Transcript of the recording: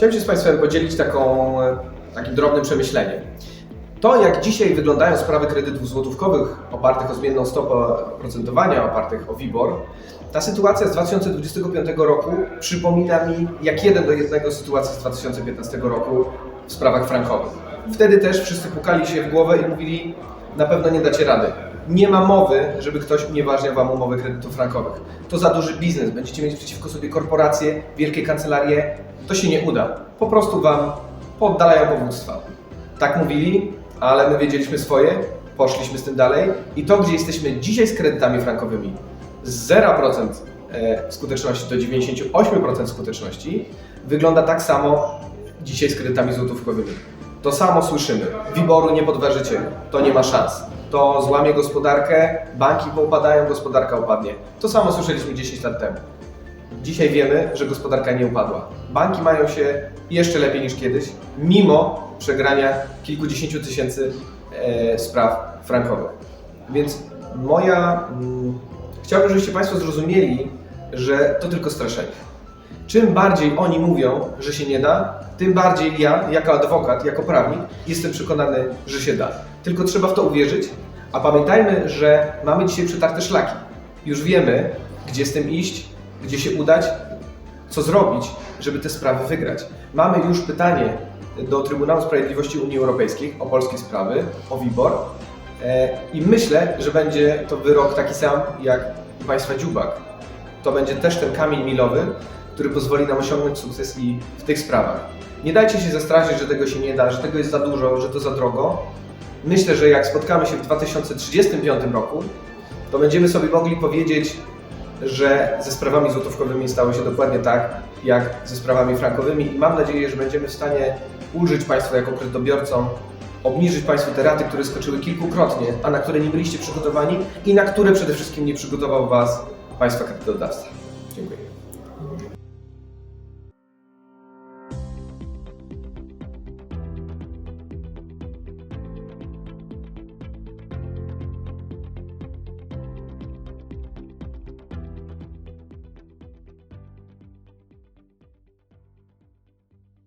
Chciałem się z Państwem podzielić taką, e, takim drobnym przemyśleniem. To, jak dzisiaj wyglądają sprawy kredytów złotówkowych opartych o zmienną stopę oprocentowania, opartych o WIBOR, ta sytuacja z 2025 roku przypomina mi jak jeden do jednego sytuację z 2015 roku w sprawach frankowych. Wtedy też wszyscy pukali się w głowę i mówili, na pewno nie dacie rady. Nie ma mowy, żeby ktoś unieważniał Wam umowy kredytów frankowych. To za duży biznes, będziecie mieć przeciwko sobie korporacje, wielkie kancelarie. To się nie uda. Po prostu Wam poddalają powództwa. Tak mówili, ale my wiedzieliśmy swoje, poszliśmy z tym dalej i to, gdzie jesteśmy dzisiaj z kredytami frankowymi, z 0% e, skuteczności do 98% skuteczności, wygląda tak samo dzisiaj z kredytami złotówkowymi. To samo słyszymy. Wiboru nie podważycie, to nie ma szans. To złamie gospodarkę, banki poupadają, gospodarka upadnie. To samo słyszeliśmy 10 lat temu. Dzisiaj wiemy, że gospodarka nie upadła. Banki mają się jeszcze lepiej niż kiedyś, mimo przegrania kilkudziesięciu tysięcy e, spraw frankowych. Więc moja. Mm, chciałbym, żebyście Państwo zrozumieli, że to tylko straszenie. Czym bardziej oni mówią, że się nie da, tym bardziej ja, jako adwokat, jako prawnik, jestem przekonany, że się da. Tylko trzeba w to uwierzyć, a pamiętajmy, że mamy dzisiaj przetarte szlaki. Już wiemy, gdzie z tym iść, gdzie się udać, co zrobić, żeby te sprawy wygrać. Mamy już pytanie do Trybunału Sprawiedliwości Unii Europejskiej o polskie sprawy, o WIBOR e, i myślę, że będzie to wyrok taki sam jak państwa Dziubak. To będzie też ten kamień milowy, który pozwoli nam osiągnąć sukces i w tych sprawach. Nie dajcie się zastraszyć, że tego się nie da, że tego jest za dużo, że to za drogo. Myślę, że jak spotkamy się w 2035 roku, to będziemy sobie mogli powiedzieć, że ze sprawami złotówkowymi stało się dokładnie tak, jak ze sprawami frankowymi i mam nadzieję, że będziemy w stanie ulżyć Państwu jako kredytobiorcom, obniżyć Państwu te raty, które skoczyły kilkukrotnie, a na które nie byliście przygotowani i na które przede wszystkim nie przygotował Was Państwa kredytodawca. Dziękuję.